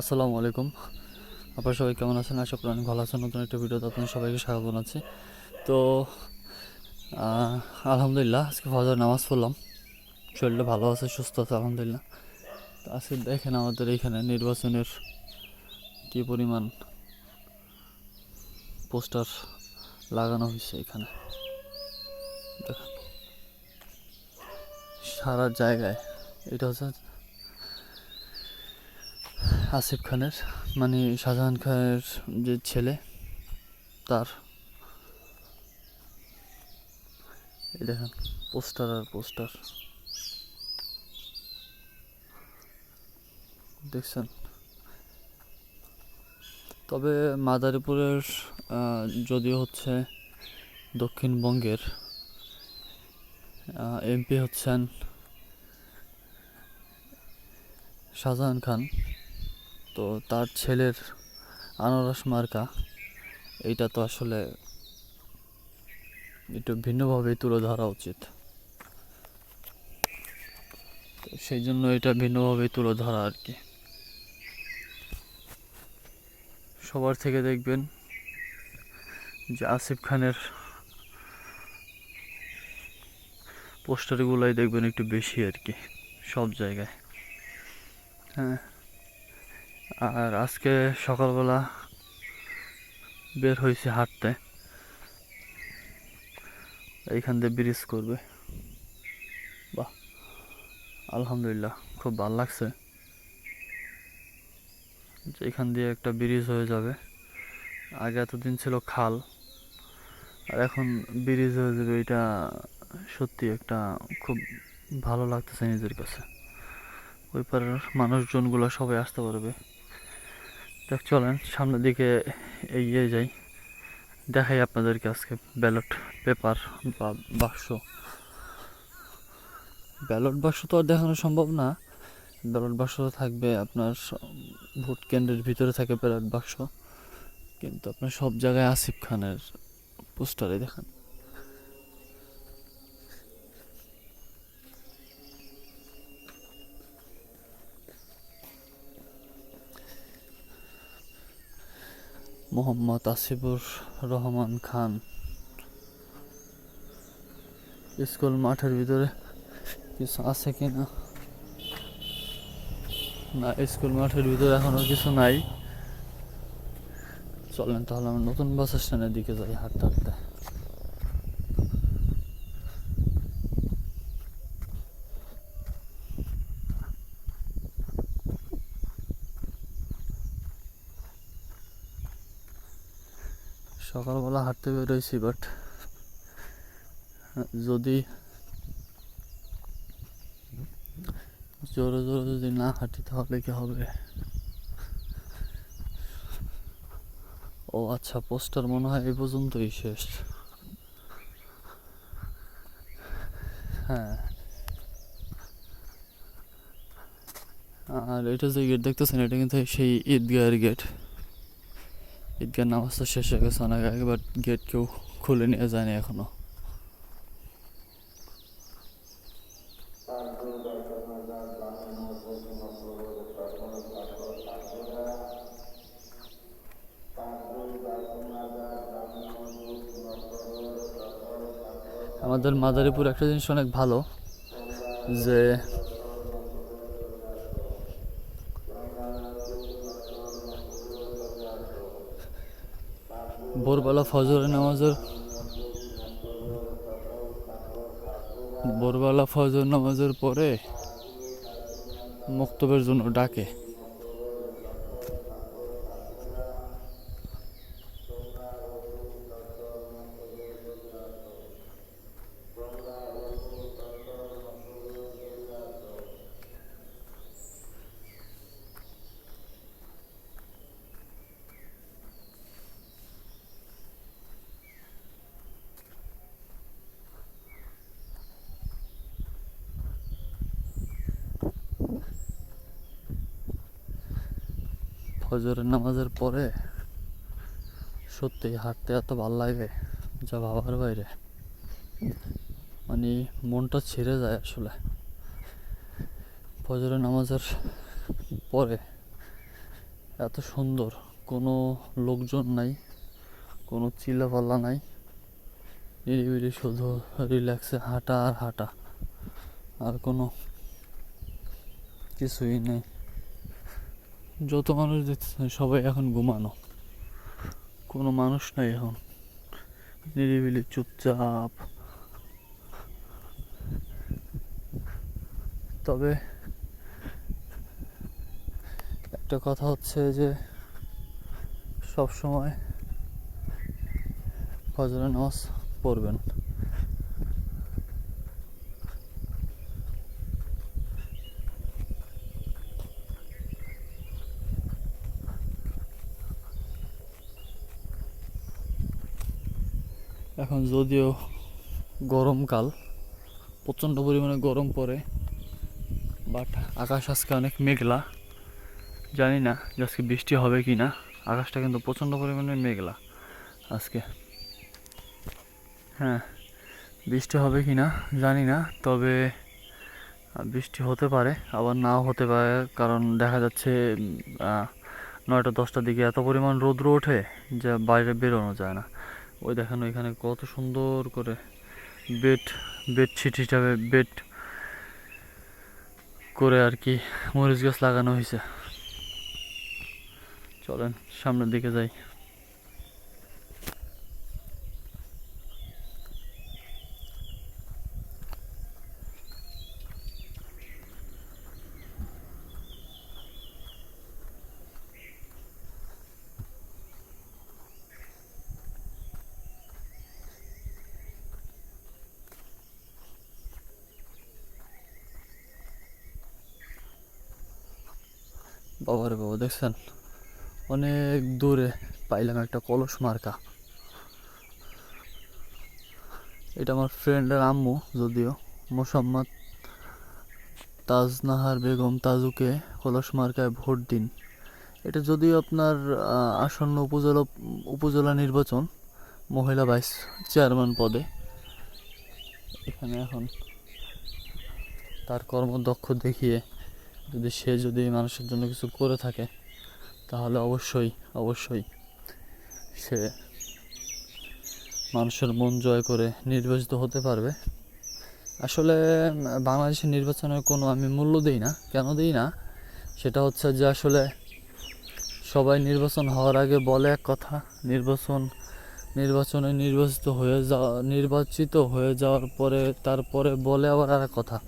আসসালামু আলাইকুম। আপনারা সবাই কেমন আছেন? আশা করি ভালো আছেন। নতুন একটা ভিডিওতে আপনাদের সবাইকে স্বাগত জানাচ্ছি। তো আলহামদুলিল্লাহ, আজকে ফজর নামাজ পড়লাম। শরীরটা ভালো আছে, সুস্থ আছে, আলহামদুলিল্লাহ। তো আজকে দেখেন আমাদের এইখানে নির্বাচনের কী পরিমাণ পোস্টার লাগানো হয়েছে এখানে। সারা জায়গায়। এটা হচ্ছে আসিফ খানের মানে শাহজাহান খানের যে ছেলে, তার দেখেন, পোস্টার আর পোস্টার। দেখছেন? তবে মাদারীপুরের যদিও হচ্ছে দক্ষিণবঙ্গের এমপি হচ্ছেন শাহজাহান খান। তো তার ছেলের আনারস মার্কা, এইটা তো আসলে একটু ভিন্নভাবে তুলে ধরা উচিত। সেই জন্য এটা ভিন্নভাবে তুলে ধরা আর কি। সবার থেকে দেখবেন যে আসিফ খানের পোস্টারগুলাই দেখবেন একটু বেশি আর কি, সব জায়গায়। হ্যাঁ। আর আজকে সকালবেলা বের হয়েছে হাঁটতে। এইখান দিয়ে ব্রিজ করবে। বাহ, আলহামদুলিল্লাহ, খুব ভালো লাগছে। যে এখান দিয়ে একটা ব্রিজ হয়ে যাবে। আগে এতদিন ছিল খাল, আর এখন ব্রিজ হয়ে যাবে এটা সত্যি একটা খুব ভালো লাগতেছে নিজের কাছে। ওই পারের মানুষজনগুলো সবাই আসতে পারবে। দেখ চলেন, সামনের দিকে এগিয়ে যাই। দেখাই আপনাদেরকে আজকে ব্যালট পেপার বা বাক্স। ব্যালট বাক্স তো আর দেখানো সম্ভব না। ব্যালট বাক্স থাকবে আপনার ভোট কেন্দ্রের ভিতরে থাকে ব্যালট বাক্স। কিন্তু আপনার সব জায়গায় আসিফ খানের পোস্টারে দেখেন। মোহাম্মদ আসিফুর রহমান খান। স্কুল মাঠের ভিতরে কিছু আছে কি না, স্কুল মাঠের ভিতরে এখনও কিছু নাই। চলেন তাহলে আমরা নতুন বাস স্ট্যান্ডের দিকে যাই, হাঁটতে হাঁটতে। সকালবেলা হাঁটতে বেরোইছি বাট যদি জোরে জোরে যদি না হাঁটি, তাহলে কি হবে? ও আচ্ছা পোস্টার মনে হয় এই পর্যন্তই শেষ। হ্যাঁ। আর এটা যে গেট দেখতেছেন, এটা কিন্তু সেই ঈদগাহের গেট ঈদগাহ নামাজ তো শেষ হয়ে গেছে অনেক আগে বাট গেট কেউ খুলে নিয়ে যায়নি এখনও। আমাদের মাদারীপুর একটা জিনিস অনেক ভালো, যে ভোরবেলা ফজরের নামাজের ভোরবেলা ফজর নামাজের পরে মক্তবের জন্য ডাকে। ফজরের নামাজের পরে সত্যি হাঁটতে এত ভালো লাগে যা ভাবার বাইরে। মানে মনটা ছেড়ে যায় আসলে। ফজরের নামাজের পরে এত সুন্দর, কোনো লোকজন নাই, কোনো চিল্লাপাল্লা নাই, নিরিবিলি শুধু রিল্যাক্সে হাঁটা আর হাঁটা, আর কোনো কিছুই নেই। যত মানুষ দেখতেছেন সবাই এখন ঘুমানো। কোনো মানুষ নাই এখন। নিরিবিলি, চুপচাপ। তবে একটা কথা হচ্ছে যে সব সময় ফজরের নামাজ পড়বেন। এখন যদিও গরমকাল, প্রচণ্ড পরিমাণে গরম পড়ে বাট আকাশ আজকে অনেক মেঘলা। জানি না যে আজকে বৃষ্টি হবে কি না আকাশটা কিন্তু প্রচণ্ড পরিমাণে মেঘলা আজকে। হ্যাঁ বৃষ্টি হবে কি না জানি না, তবে বৃষ্টি হতে পারে, আবার নাও হতে পারে, কারণ দেখা যাচ্ছে নয়টা দশটার দিকে এত পরিমাণ রৌদ্র ওঠে যে বাইরে বেরোনো যায় না। ওই দেখেন ওইখানে কত সুন্দর করে বেড বেডশিট হিসাবে বেড করে আর কি মরিচ গাছ লাগানো হয়েছে। চলেন সামনের দিকে যাই। বাবারে বাবা, দেখছেন? অনেক দূরে পাইলাম একটা কলস মার্কা। এটা আমার ফ্রেন্ডের আম্মু, যদিও। মোসাম্মদ তাজনাহার বেগম তাজুকে কলস মার্কায় ভোট দিন। এটা যদিও আপনার আসন্ন উপজেলা উপজেলা নির্বাচন, মহিলা ভাইস চেয়ারম্যান পদে। এখানে এখন তার কর্মদক্ষ দেখিয়ে যদি সে যদি মানুষের জন্য কিছু করে থাকে, তাহলে অবশ্যই অবশ্যই সে মানুষের মন জয় করে নির্বাচিত হতে পারবে। আসলে বাংলাদেশের নির্বাচনের কোনো আমি মূল্য দিই না। কেন দিই না? সেটা হচ্ছে যে আসলে সবাই নির্বাচন হওয়ার আগে বলে এক কথা, নির্বাচন, নির্বাচনে নির্বাচিত হয়ে যাওয়া, নির্বাচিত হয়ে যাওয়ার পরে, তারপরে বলে আবার আর কথা।